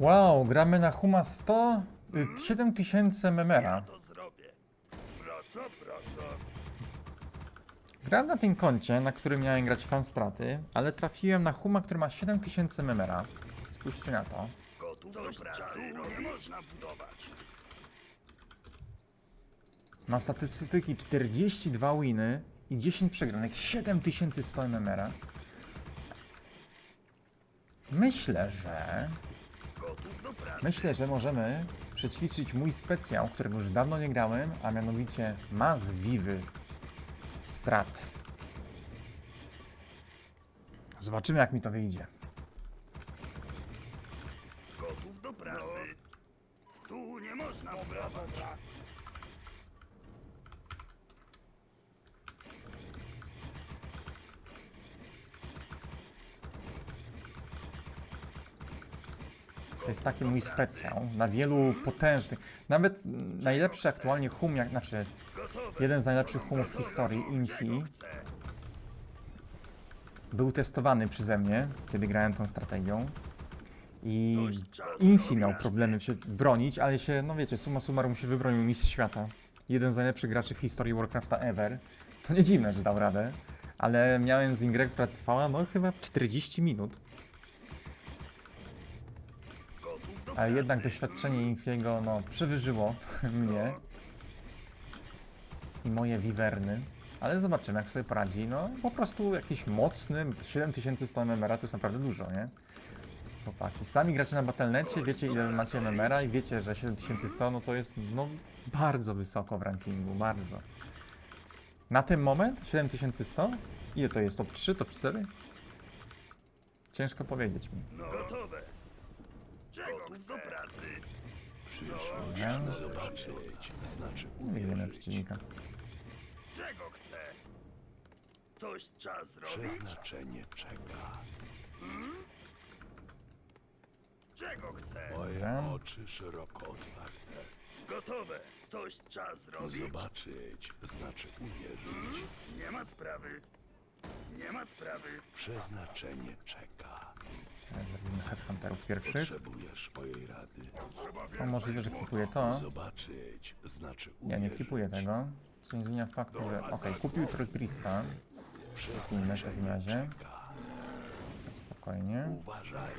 Wow, gramy na Huma 100? y, 7000 memera. To zrobię. Proco, proco. Grałem na tym koncie, na którym miałem grać fanstraty, ale trafiłem na Huma, który ma 7000 memera. Spójrzcie na to. Gotów do pracy. Nie można budować. Ma statystyki 42 winy i 10 przegranych, 7100 memera. Myślę, że... Myślę, że możemy przećwiczyć mój specjał, którego już dawno nie grałem, a mianowicie Maz Vivy Strat. Zobaczymy jak mi to wyjdzie. Gotów do pracy. Tu nie można budować. To jest taki mój specjał na wielu potężnych, nawet najlepszy aktualnie hum, jak, znaczy jeden z najlepszych humów w historii, Infi, był testowany przeze mnie, kiedy grałem tą strategią. I Infi miał problemy się bronić, ale się, no wiecie, summa summarum się wybronił mistrz świata. Jeden z najlepszych graczy w historii Warcrafta ever. To nie dziwne, że dał radę. Ale miałem z grę, która trwała, no chyba 40 minut. Ale jednak doświadczenie Infiego, no, przewyżyło mnie. I moje wiwerny. Ale zobaczymy, jak sobie poradzi. No, po prostu jakiś mocny 7100 MMR to jest naprawdę dużo, nie? Chłopaki, sami gracie na Battle.necie, wiecie ile macie MMR i wiecie, że 7100 no to jest, no, bardzo wysoko w rankingu, bardzo. Na ten moment 7100? Ile to jest? Top 3, top 4? Ciężko powiedzieć mi. Gotowe. Gotów do pracy. Nie? Zobaczyć, znaczy uwierzyć. przeciwnika. Czego chcę? Coś trzeba zrobić? Przeznaczenie czeka. Czego chcę? Moje Dobra. oczy szeroko otwarte. Gotowe. Coś trzeba zrobić? Zobaczyć, znaczy uwierzyć. Nie ma sprawy. Nie ma sprawy. Przeznaczenie czeka. Zrobimy headhunterów pierwszych. Potrzebujesz mojej rady. No, możliwe, że kupuję to. Zobaczyć, znaczy Nie, nie klipuję tego. Co nie zmienia faktu, że... Okej, kupił Trollprista. Inne w takim razie. Spokojnie. Uważaj.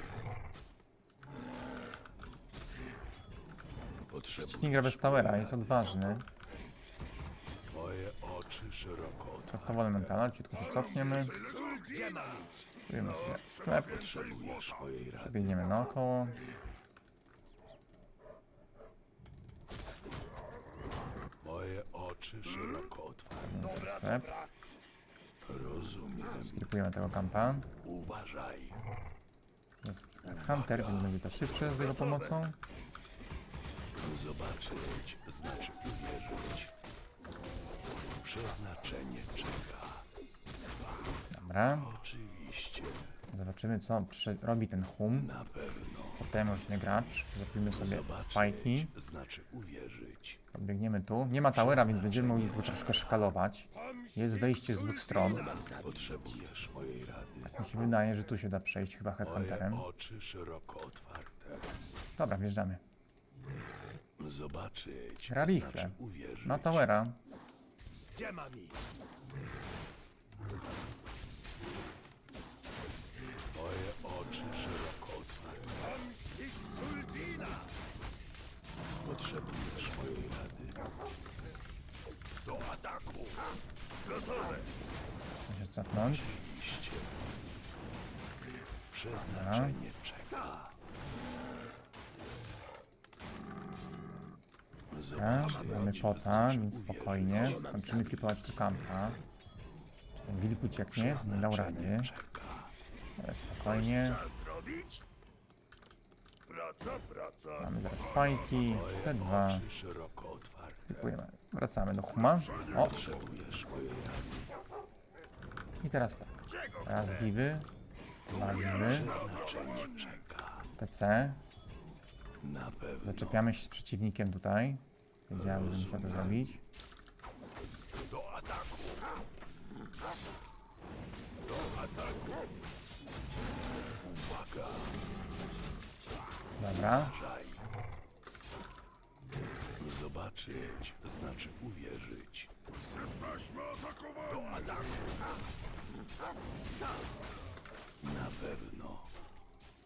Jeśli gra bez towera, jest odważny. Moje oczy szeroko otwarte. Kastowo elementala, ciutko się cofniemy. Kupujemy sobie sklep. Potrzebujesz mojej rady. Biegniemy naokoło. Moje oczy szeroko otwarte. Sklep. Rozumiem. Skipujemy tego kampa. Uważaj. Jest Hunter, więc będzie to szybsze z jego pomocą. Zobaczyć, znaczy uwierzyć. Przeznaczenie czeka. Dobra. Oczywiście, Zobaczymy co robi ten hum. na pewno. Potężny gracz. Zrobimy sobie Zobaczyć, spajki. znaczy uwierzyć. Podbiegniemy tu. Nie ma towera, więc będziemy mogli go troszkę szkalować. Jest wejście z dwóch stron. Potrzebujesz mojej rady. Mi się wydaje, że tu się da przejść chyba headhunterem. Oczy szeroko otwarte. Dobra, wjeżdżamy. Zobaczyć, Gra rifle. znaczy uwierzyć. Ma towera. Gdzie mam iść? Moje oczy szeroko otwarte. Potrzebujesz mojej rady. Do ataku. Gotowe. Muszę cofnąć. Iście. Przeznaczenie czeka. Mamy pota, znaczy więc spokojnie. Skończymy klipować tu kampa. Czy ten wilk ucieknie? Nie dał rady. Ale spokojnie. Trzeba zrobić? Proco, proco. Mamy zaraz spajki. Te dwa. Klipujemy. Wracamy do huma. O! I teraz tak. Raz giwy. Dwa giwy. TC. Zaczepiamy się z przeciwnikiem tutaj. Wiedziałem, że musiał to zrobić. do ataku? Uwaga. Dobra. Zobaczyć znaczy uwierzyć. Jesteśmy atakowani! Na pewno.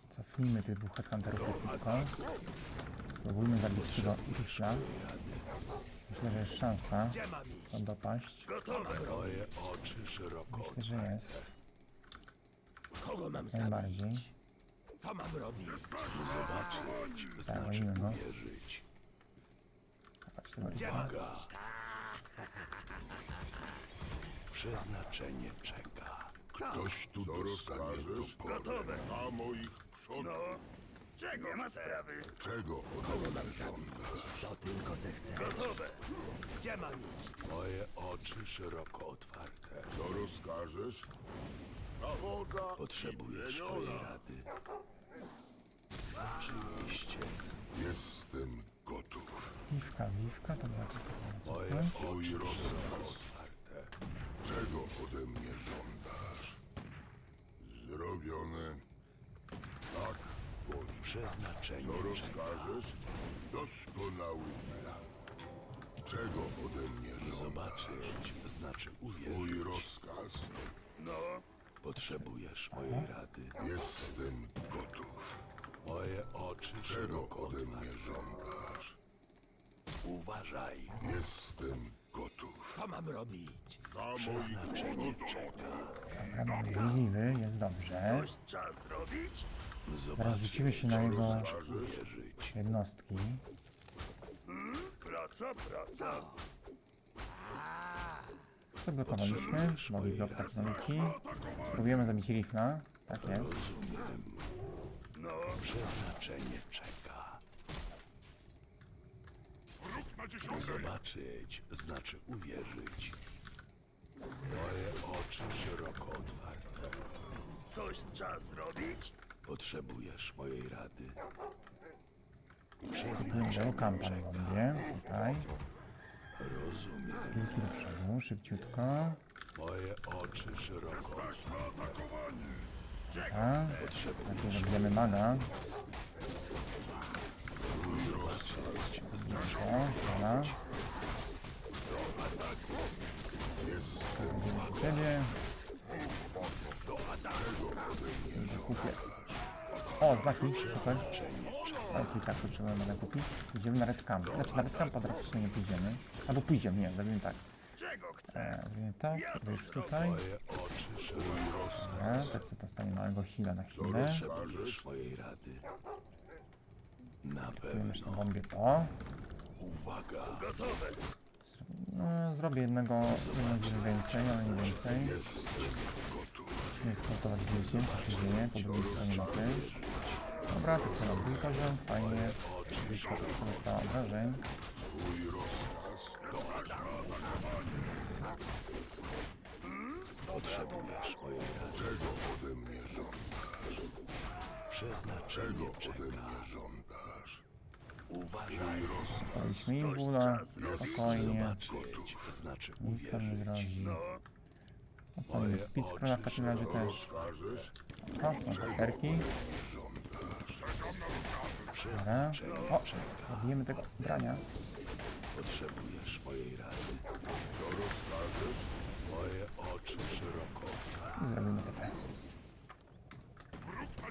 Cofnijmy tych dwóch headhunterów leciutko. Spróbujmy zabić tego Rifla. Myślę, że jest szansa to dopaść. Gotowe! Moje oczy szeroko Myślę, że jest. Kogo mam Najbardziej. Co mam robić? zobaczyć znaczy wolimy, no. uwierzyć. Tego Rifla. Uwaga! Przeznaczenie czeka. Ktoś tu dostanie to Gotowe! A moich przodków. No, czego Nie ma sprawy. Czego ode mnie żądasz? Co tylko zechcę. Gotowe! Gdzie mam iść? Moje oczy szeroko otwarte. Co rozkażesz? Potrzebujesz mojej rady. Oczywiście. Jestem gotów. Wiwka, wiwka, to była czysta Moje oczy Twój rozkaz. szeroko otwarte. Czego ode mnie żądasz? Zrobione. Tak, wodzu. Przeznaczenie Co rozkażesz? Doskonały plan. Czego ode mnie żądasz? Zobaczyć znaczy uwierzyć. Twój rozkaz? No. Potrzebujesz mojej rady. Jestem gotów. Moje oczy Czego szeroko ode mnie żądasz? Uważaj. Jestem gotów. Co mam robić? Przeznaczenie czeka. Wiwy, jest dobrze. czas robić? Teraz rzucimy się na jego Uwierzyć. jednostki. Praca, praca. Zablokowaliśmy. Nowy blok technologii. Próbujemy zabić Rifla. Tak jest. Rozumiem. No. Przeznaczenie czeka. Zobaczyć znaczy uwierzyć. Moje oczy szeroko otwarte. Coś czas robić? Potrzebujesz mojej rady. Na bombie. Tutaj. Rozumiem. Wilki do przodu, szybciutko. Moje oczy szeroko otwarte. A, najpierw zabijemy maga. O, skala. Ciebie. Kupię. O, znaki, super. Tu i tak tu trzeba będę kupić. Idziemy na red camp. Znaczy na red campa drastycznie nie pójdziemy. Albo pójdziemy, nie, zrobimy tak. Czego chcę? E, zrobimy tak, to jest tutaj. Dobra, tak sobie dostanie małego heala na chwilę. Potrzebujesz mojej rady. Na pewno. bombie to. Uwaga. Gotowe. No, zrobię jednego, dziurę więcej, ale nie więcej. Musimy skautować więcej, co się dzieje po drugiej stronie mapy. Dobra, to co na drugi poziom, fajnie. Troszkę dostała obrażeń. Potrzebujesz mojej rady. Czego ode mnie żądasz? Przeznaczenie Ode czeka. mnie żądasz? Uważaj. Daliśmy im bóla, spokojnie. Zobaczyć znaczy Nic nam nie uwierzyć. grozi. Odpalimy speed scrolla w takim razie też. Rozkażesz? O, są hakerki. Dobra. O, zabijemy tego drania. Potrzebujesz mojej rady. Co rozkażesz? Moje oczy szeroko. I zrobimy TP.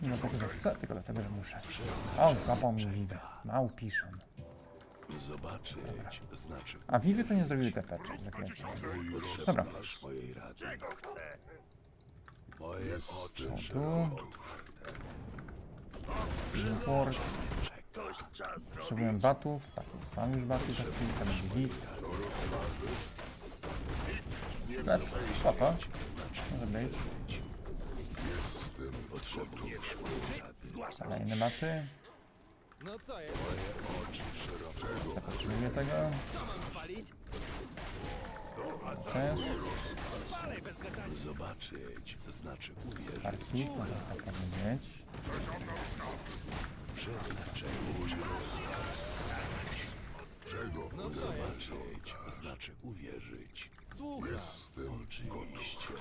Nie dlatego, że chcę, tylko dlatego, że muszę. O, złapał mi Vivę. Małpiszon. Zobaczyć znaczy A Vivy to nie zrobiły TP, czyli zaklęcie. Dobra. potrzebujesz mojej rady. Czego chcę? Moje oczy Tu. szeroko otwarte. Robić? Potrzebuję batów. Tak, jest tam już baty za chwilkę, będzie git. Lecz, spoko. Może być. Kolejne baty. No co jest? Moje oczy szeroko Zapotrzebuję tego. Też. Zobaczyć znaczy uwierzyć. Parki, może tak mieć. Przeznaczenie Czego ode Zobaczyć znaczy uwierzyć. Słucham. Jestem Oczywiście.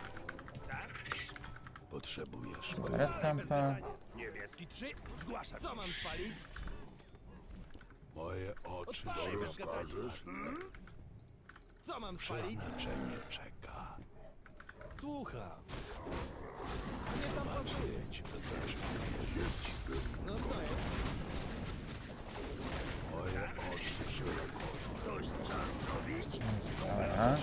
Potrzebujesz Red Campa. Niebieski trzy. Zgłaszam. Co mam spalić? Moje oczy Odpalaj bez gadania. Rozkażesz? Co mam spalić? przeznaczenie czeka. Słucham. Nie tam pasuje. Zobaczyć znaczy. No co jest? Moje oczy szeroko Coś trzeba zrobić? Dobra.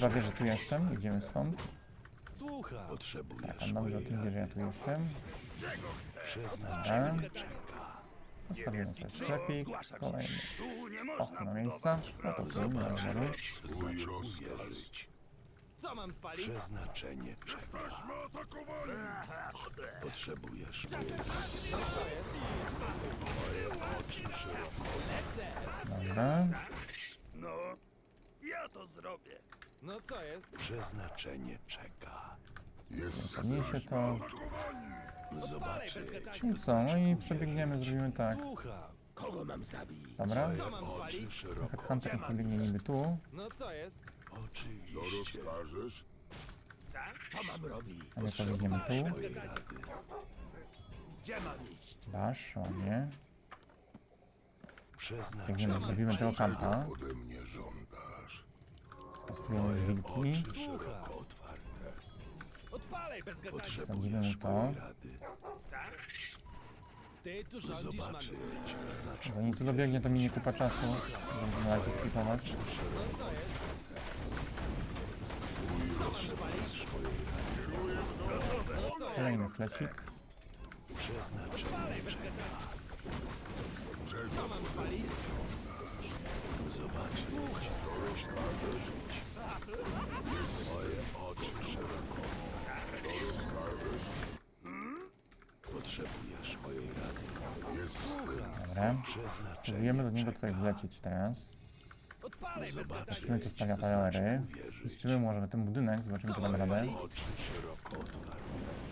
Chyba wie, że tu jestem. Idziemy stąd. Słucham. Tak, potrzebujesz on dobrze o tym wie, że ja tu jestem. Dobra. czeka. Postawimy sobie sklepik. Kolejny. Okno miejsca. No to znaczy uwierzyć. Co mam spalić? Przeznaczenie czeka. Atakowany! Potrzebujesz? Dobra. No, ja to zrobię. No co jest? Przeznaczenie czeka. Jest Podniesie to. Odpalaj bez Zobaczyć gadania. I co? No i przebiegniemy, zrobimy tak. Słucham. Kogo mam zabić? Dobra. Co mam oczy spalić? szeroko. Headhunter niech pobiegnie niby tu. No co jest? Co Oczywiście rozkażesz? Tak? Co mam robić? A my pobiegniemy tu. rady. Gdzie mam iść? Dasz, ładnie. Przeznaczenie Biegniemy, zrobimy tego kampa. Ode mnie. Skastujemy wilki. Odpalaj bez gadania. Potrzebujesz to. mojej rady. Ty tu rządzisz, Zanim tu dobiegnie, to minie kupa czasu. Będę na razie skipować. No co jest? Co? No co jest? Kolejny flecik. Odpalaj bez gadania. Co mam spalić? zobaczyć znaczy uwierzyć. Moje oczy szeroko otwarte. Potrzebujesz mojej rady. Dobra. Przeznaczenie Spróbujemy do niego tutaj wlecieć teraz. Zobaczymy, czy stawia powery. Zniszczymy może ten budynek, zobaczymy, czy damy radę. Oczy szeroko otwarte.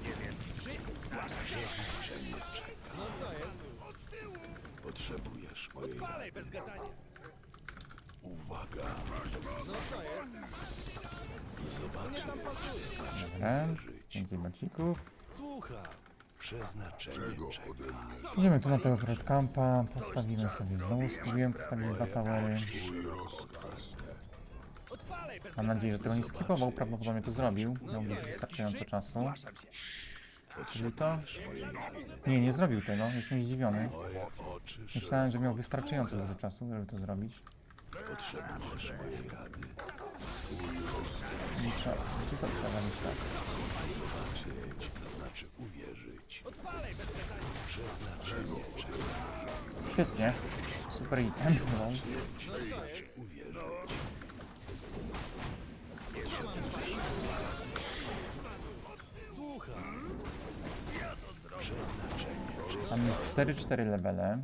Jest? Potrzebujesz mojej rady. Bez gadania. Uwaga, No co jest? Dobra. Więcej. Słucham. przeznaczenie Czego czeka. ode mnie Idziemy tu na tego campa. Postawimy sobie znowu, spróbujemy postawić dwa towery. Mam nadzieję, że tego nie skipował, prawdopodobnie to zrobił. Miałby wystarczająco czasu. Czyli to? Nie, nie zrobił tego, jestem zdziwiony. Myślałem, że miał wystarczająco dużo czasu, żeby to zrobić. Potrzebujesz mojej rady. I trzeba, czy to trzeba robić tak? Zobaczyć znaczy uwierzyć. Odpalaj bez gadania. Przeznaczenie. Świetnie. Super item. No. Uwierzyć. Słucham. Przeznaczenie Tam jest 4-4 levele.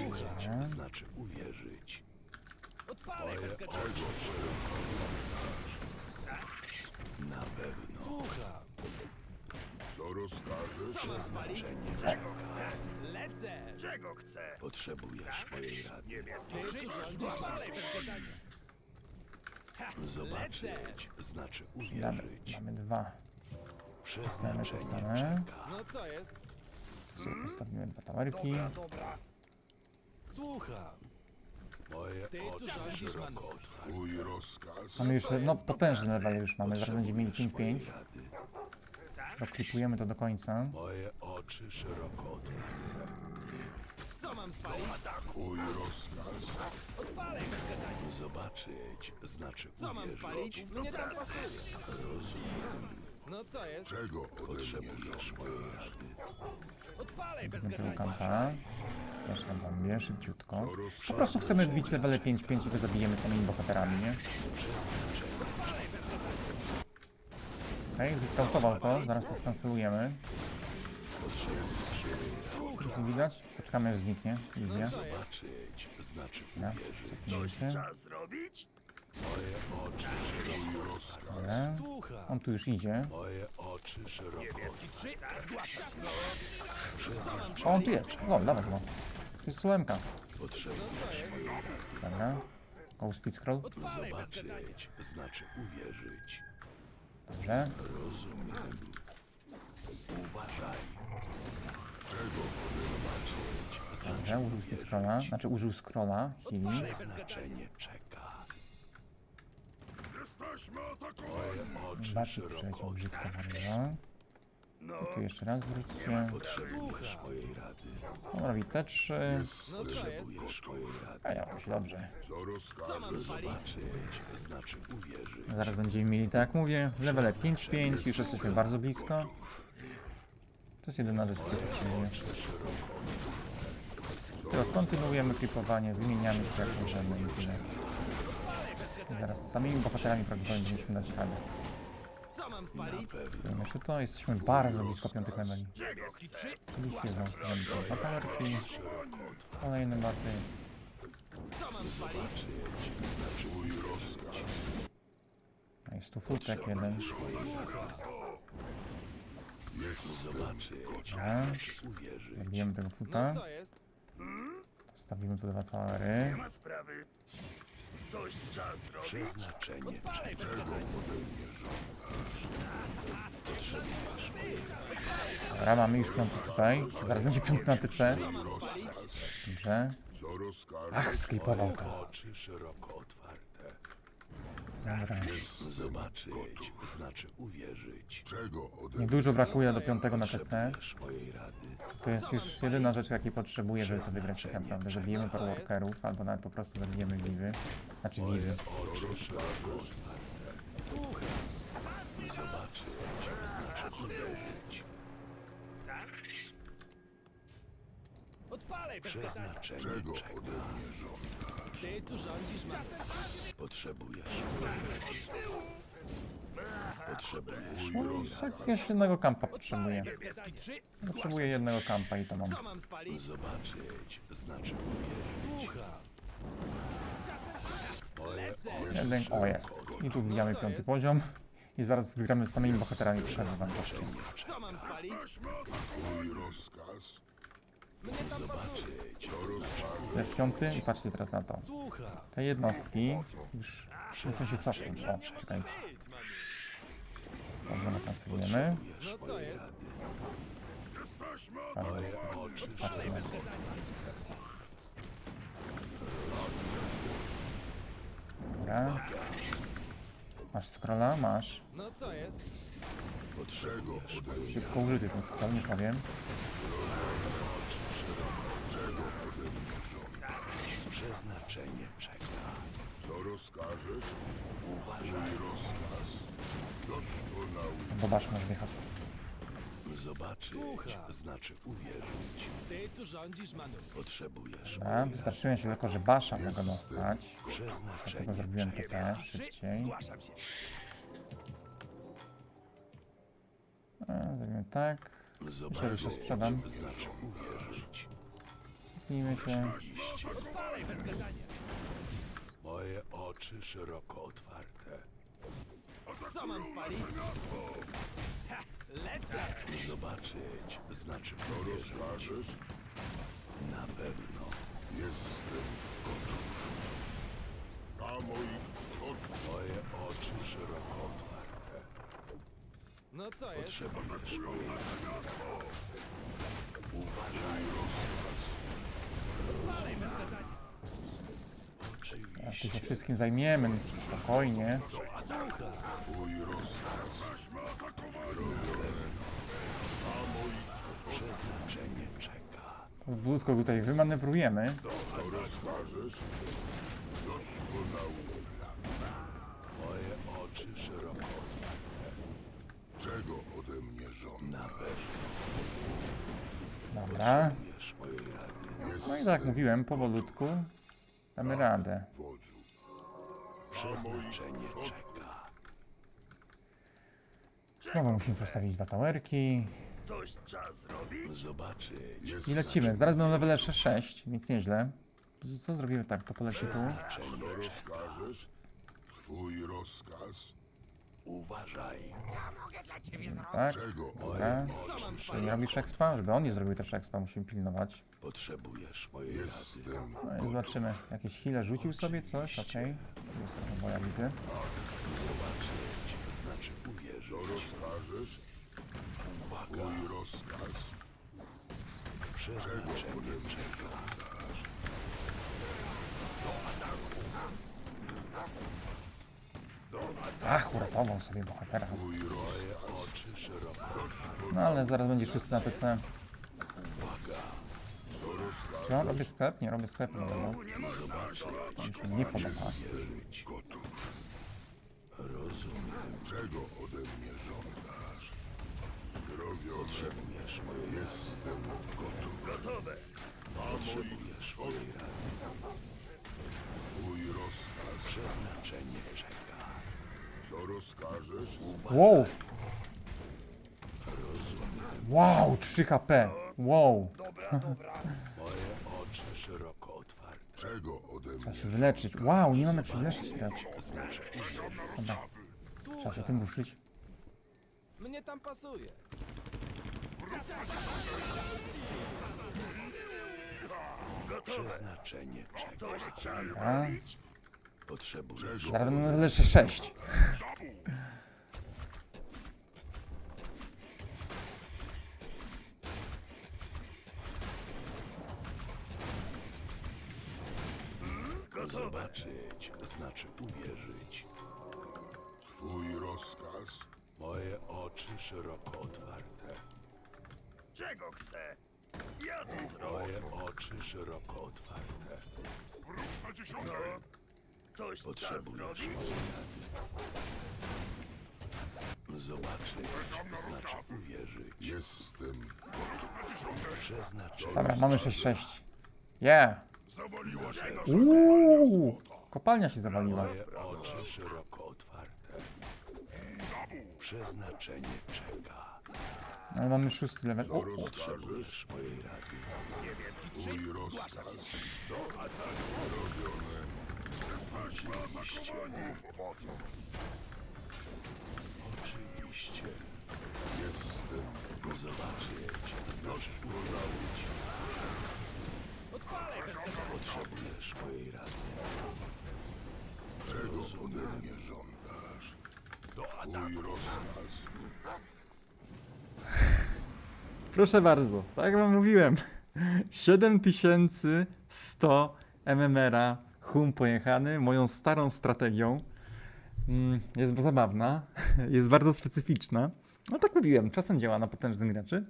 Zobaczyć znaczy uwierzyć. Odpalaj bez gadania. Na pewno Słucham. Co rozkażesz? Co mam spalić? czeka. Lecę. Czego chcę? Potrzebujesz mojej rady. Ha, Zobaczyć znaczy Damy, uwierzyć. mamy dwa. Mamy te Przeznaczenie same. czeka. No co jest? Postawimy dwa towerki. dobra. Słucham. Moje Ty tu oczy rządzisz, szeroko otwarte. Twój rozkaz? Mamy już, no potężny level już mamy, zaraz będziemy mieli Potrzebujesz 5-5. mojej rady. Doklipujemy to do końca. Moje oczy szeroko otwarte. Co mam spalić? Twój rozkaz? Odpalaj bez gadania. Zobaczyć znaczy Co mam uwierzyć. spalić? Mnie tam pasuje. Rozumiem. No co jest? Czego ode mnie Potrzebujesz mojej rady. Odpalaj bez gadania. Też na bombie, szybciutko. Po prostu chcemy wbić levele 5-5 i go zabijemy samymi bohaterami, nie? Okej, okay, to, zaraz to skancelujemy. tu widać? Poczekamy aż zniknie. Wizja. Dobra. On tu już idzie. O, on tu jest. No, dawaj go. To jest sułemka. Potrzebujesz rady. Dobra. Go speed scroll. Zobaczyć znaczy uwierzyć. Dobrze. Rozumiem. Uważaj. Czego? Zobaczyć znaczy Dobrze, użył speed scrolla. Znaczy użył scrolla. Healing. przeznaczenie czeka. Jesteśmy atakowani! Moje oczy Baczyk szeroko przeleciał brzydko bardzo. No, Tu jeszcze raz wróćcie. Potrzebujesz mojej rady. On robi T3. Potrzebujesz mojej rady. A ja się dobrze. Co? Zobaczyć znaczy uwierzyć. Zaraz będziemy mieli, tak jak mówię, levele 5-5, już jesteśmy bardzo blisko. To jest jedyna rzecz, która potrzebujemy. Teraz kontynuujemy klipowanie, wymieniamy się jak możemy i tyle. Zaraz z samymi bohaterami prawdopodobnie będziemy dać radę. Mam spalić? Jeszcze to, jesteśmy bardzo blisko piątych leveli. Stawiamy te dwa kamerki, kolejne baty. Co mam spalić? A jest tu futek jeden. Zabijemy tego No futa. co jest? Postawimy tu dwa towery. nie ma sprawy. Coś trzeba zrobić? Przeznaczenie Palej bez gadania. Dobra, mamy już piąty tutaj. Zaraz będzie piąty na spalić? Dobrze. Ach, sklipował to. Oczy szeroko otwarte. Dobra. Zobaczyć znaczy uwierzyć. Czego ode Niedużo brakuje do piątego na TC. Potrzebujesz mojej rady. To jest już jedyna rzecz, jakiej potrzebuję, żeby to wygrać tak naprawdę. Zabijemy paru workerów, albo nawet po prostu zabijemy wiwy. Znaczy wiwy. Oczy otwarte. Zobaczyć znaczy uwierzyć. Odpalej bez. Przeznaczenie Czego czeka. ode mnie żądasz? Ty tu rządzisz masę. Potrzebujesz Potrzebujesz No, jakiegoś jednego kampa potrzebuję. Potrzebuję jednego kampa i to mam. Co mam spalić? Zobaczyć znaczy uwierzyć. Jeden, o jest. I tu wbijamy piąty poziom. I zaraz wygramy z samymi bohaterami, to. Co mam spalić? Mój rozkaz? Jest piąty i patrzcie teraz na to. Te jednostki już muszą się cofnąć. O, czekajcie. To znowu kancelujemy. Jest. Patrzcie na to. Dobra. Masz scrolla? Masz. No co jest? Szybko użyty ten scroll, nie powiem. Przeznaczenie czeka. Co rozkażesz? Uważaj. Mój rozkaz. Doskonały. Zobacz, masz wjechać. Zobaczyć Słucham. znaczy uwierzyć. Ty tu rządzisz, Manu. Potrzebujesz Dobra, wystarczyłem się tylko, że Basza mogę dostać. Dlatego przeznaczenie zrobiłem czeka. TP szybciej. Zgłaszam się. A, Zrobimy tak. Zobaczyć się sprzedam. znaczy uwierzyć. Cofnijmy się. Odpalej bez gadania. Moje oczy szeroko otwarte. Co mam spalić? Ha, lecę. Zobaczyć znaczy. Rozkażesz? Na pewno. Jestem gotów. Na moich przodkach. Moje oczy szeroko otwarte. No co jest? Potrzebujesz mojej. Uważaj. Tu się Oczywiście. wszystkim zajmiemy, spokojnie. Przeznaczenie czeka. Powolutko tutaj wymanewrujemy. Moje oczy szeroko. Czego ode mnie pewno. Dobra. Tak jak mówiłem, powolutku damy radę. Przeznaczenie czeka. Znowu musimy postawić dwa towerki. Coś trzeba zrobić? Zobaczyć. I lecimy. Zaraz będą levele 6, więc nieźle. Co zrobimy tak? To poleci tu. Twój rozkaz? Uważaj. Tak. Czego? Dobra. Co mam Czy nie robisz expa? Żeby on nie zrobił też expa, musimy pilnować. Potrzebujesz mojej rady. Jestem. No i zobaczymy. Jakieś heale rzucił sobie coś? Okej. Jest trochę moja widzę. Zobaczyć znaczy uwierzyć. Co rozkażesz? Uwaga. Twój rozkaz? Przeznaczenie czeka. Ach, uratował sobie bohatera. No ale zaraz będzie szósty na PC. Czy ja robię sklep? Nie robię sklepu nowego. To mi się nie podoba. Rozumiem. Czego ode mnie żądasz? Zrobione. Potrzebujesz mojej. Jestem gotów. Gotowe. Potrzebujesz mojej rady. Twój rozkaz? Przeznaczenie rozkażesz? Wow! Wow, 3 HP. Wow. Dobra, dobra. Moje oczy szeroko otwarte. Czego ode mnie? Trzeba się wyleczyć. Wow, nie mamy jak się wyleczyć teraz. Dobra. Trzeba się tym ruszyć. mnie tam pasuje. Przeznaczenie czeka. Coś trzeba A, zrobić? Potrzebujesz zaraz będę leczy 6. zobaczyć. Znaczy uwierzyć. Twój rozkaz? Moje oczy szeroko otwarte. Czego chcę? Ja to. Moje oczy szeroko otwarte. No. Coś trzeba Potrzebujesz zrobić? rady. Zobaczyć. Znaczy uwierzyć. Jestem. Przeznaczenie. Dobra, mamy 6-6. Yeah. Zawaliło się Uuu, kopalnia się zawaliła. Moje oczy szeroko otwarte. Przeznaczenie czeka. Ale mamy szósty level. O, o. Potrzebujesz mojej rady. Twój rozkaz? Oczywiście. Oczywiście. Jestem. Zobaczyć. Znaczy uwierzyć. Odpalaj bez. Potrzebujesz mojej rady. Czego ode mnie żądasz? Twój rozkaz? Proszę bardzo, tak wam mówiłem. 7100 MMR-a, hum pojechany, moją starą strategią. Mm, Jest zabawna, jest bardzo specyficzna. No tak mówiłem, czasem działa na potężnych graczy.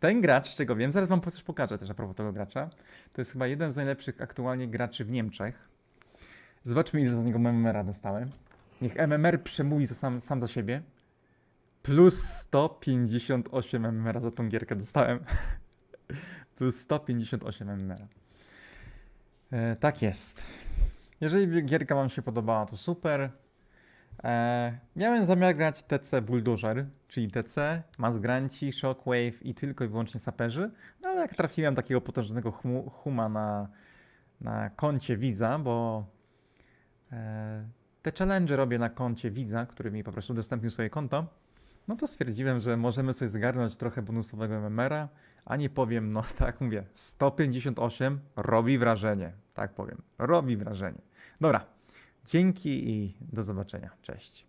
Ten gracz, czego wiem, zaraz wam coś pokażę też a propos tego gracza. To jest chyba jeden z najlepszych aktualnie graczy w Niemczech. Zobaczmy ile za niego MMR-a dostałem. Niech MMR przemówi za sam, sam do siebie. Plus 158 MMR za tą gierkę dostałem. Plus 158 MMR. E, tak jest. Jeżeli gierka Wam się podobała, to super. E, miałem zamiar grać TC Bulldozer, czyli TC, Mazgranci, Shockwave i tylko i wyłącznie saperzy, no ale jak trafiłem takiego potężnego huma na, na koncie widza, bo e, te challenge robię na koncie widza, który mi po prostu udostępnił swoje konto, no to stwierdziłem, że możemy sobie zgarnąć trochę bonusowego MMR-a, a nie powiem, no tak mówię, 158 robi wrażenie, tak powiem, robi wrażenie. Dobra, dzięki i do zobaczenia, cześć.